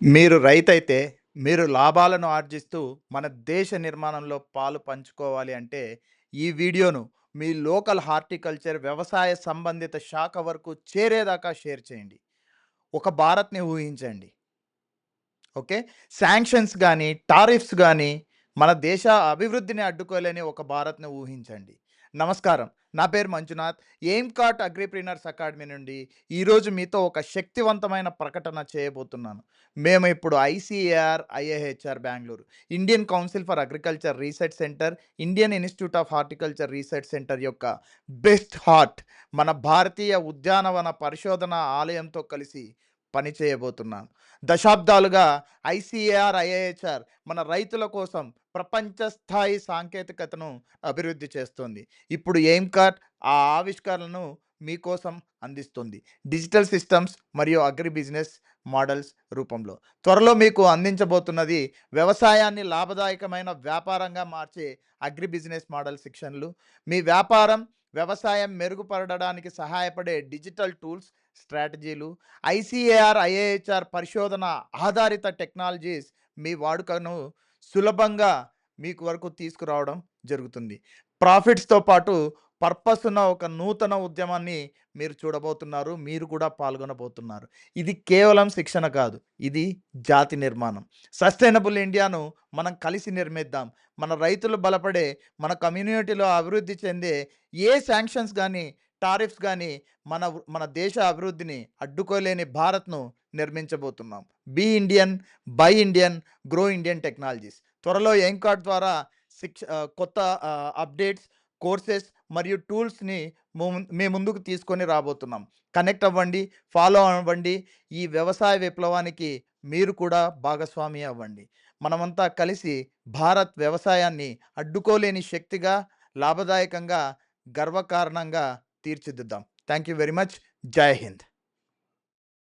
మీరు రైతైతే, మీరు లాభాలను ఆర్జిస్తూ మన దేశ నిర్మాణంలో పాలు పంచుకోవాలి అంటే, ఈ వీడియోను మీ లోకల్ హార్టికల్చర్ వ్యవసాయ సంబంధిత శాఖ వరకు చేరేదాకా షేర్ చేయండి. ఒక భారత్‌ని ఊహించండి. ఓకే. శాంక్షన్స్ కానీ టారిఫ్స్ కానీ మన దేశ అభివృద్ధిని అడ్డుకోలేని ఒక భారత్‌ని ఊహించండి. నమస్కారం. నా పేరు మంజునాథ్. ఎయిమ్‌కాట్ అగ్రిప్రినర్స్ అకాడమీ నుండి ఈరోజు మీతో ఒక శక్తివంతమైన ప్రకటన చేయబోతున్నాను. మేము ఇప్పుడు ICAR, IAHR Bengaluru Indian council for agriculture research centre, Indian institute of horticulture research centre యొక్క బెస్ట్ హార్ట్ మన భారతీయ ఉద్యానవన పరిశోధన ఆలయంతో కలిసి పని చేయబోతున్నాను. దశాబ్దాలుగా ఐసీఏఆర్, ఐఏహెచ్ఆర్ మన రైతుల కోసం ప్రపంచ స్థాయి సాంకేతికతను అభివృద్ధి చేస్తోంది. ఇప్పుడు ఎయిమ్‌కాట్ ఆ ఆవిష్కరణను మీకోసం అందిస్తుంది. డిజిటల్ సిస్టమ్స్ మరియు అగ్రి బిజినెస్ మోడల్స్ రూపంలో. త్వరలో మీకు అందించబోతున్నది వ్యవసాయాన్ని లాభదాయకమైన వ్యాపారంగా మార్చే అగ్రి బిజినెస్ మోడల్ శిక్షణలు. మీ వ్యాపారం, వ్యవసాయం మెరుగుపడడానికి సహాయపడే డిజిటల్ టూల్స్, స్ట్రాటజీలు, ఐసీఏఆర్, ఐఏహెచ్ఆర్ పరిశోధన ఆధారిత టెక్నాలజీస్ మీ వాడుకను సులభంగా మీకు వరకు తీసుకురావడం జరుగుతుంది. ప్రాఫిట్స్‌తో పాటు పర్పస్ ఉన్న ఒక నూతన ఉద్యమాన్ని మీరు చూడబోతున్నారు. మీరు కూడా పాల్గొనబోతున్నారు. ఇది కేవలం శిక్షణ కాదు. ఇది జాతి నిర్మాణం. సస్టైనబుల్ ఇండియాను మనం కలిసి నిర్మిద్దాం. మన రైతులు బలపడే, మన కమ్యూనిటీలో అభివృద్ధి చెందే ఏ శాంక్షన్స్ కానీ టారిఫ్స్ కానీ మన మన దేశ అభివృద్ధిని అడ్డుకోలేని భారత్‌ను నిర్మించబోతున్నాం. Be Indian, buy Indian, grow Indian technologies. త్వరలో ఎయిమ్‌కాట్ ద్వారా శిక్ష కొత్త అప్డేట్స్, కోర్సెస్ మరియు టూల్స్‌ని ము మీ ముందుకు తీసుకొని రాబోతున్నాం. కనెక్ట్ అవ్వండి. ఫాలో అవ్వండి. ఈ వ్యవసాయ విప్లవానికి మీరు కూడా భాగస్వామి అవ్వండి. మనమంతా కలిసి భారత్ వ్యవసాయాన్ని అడ్డుకోలేని శక్తిగా, లాభదాయకంగా, గర్వకారణంగా తీర్చిదిద్దాం. Thank you very much. జై హింద్.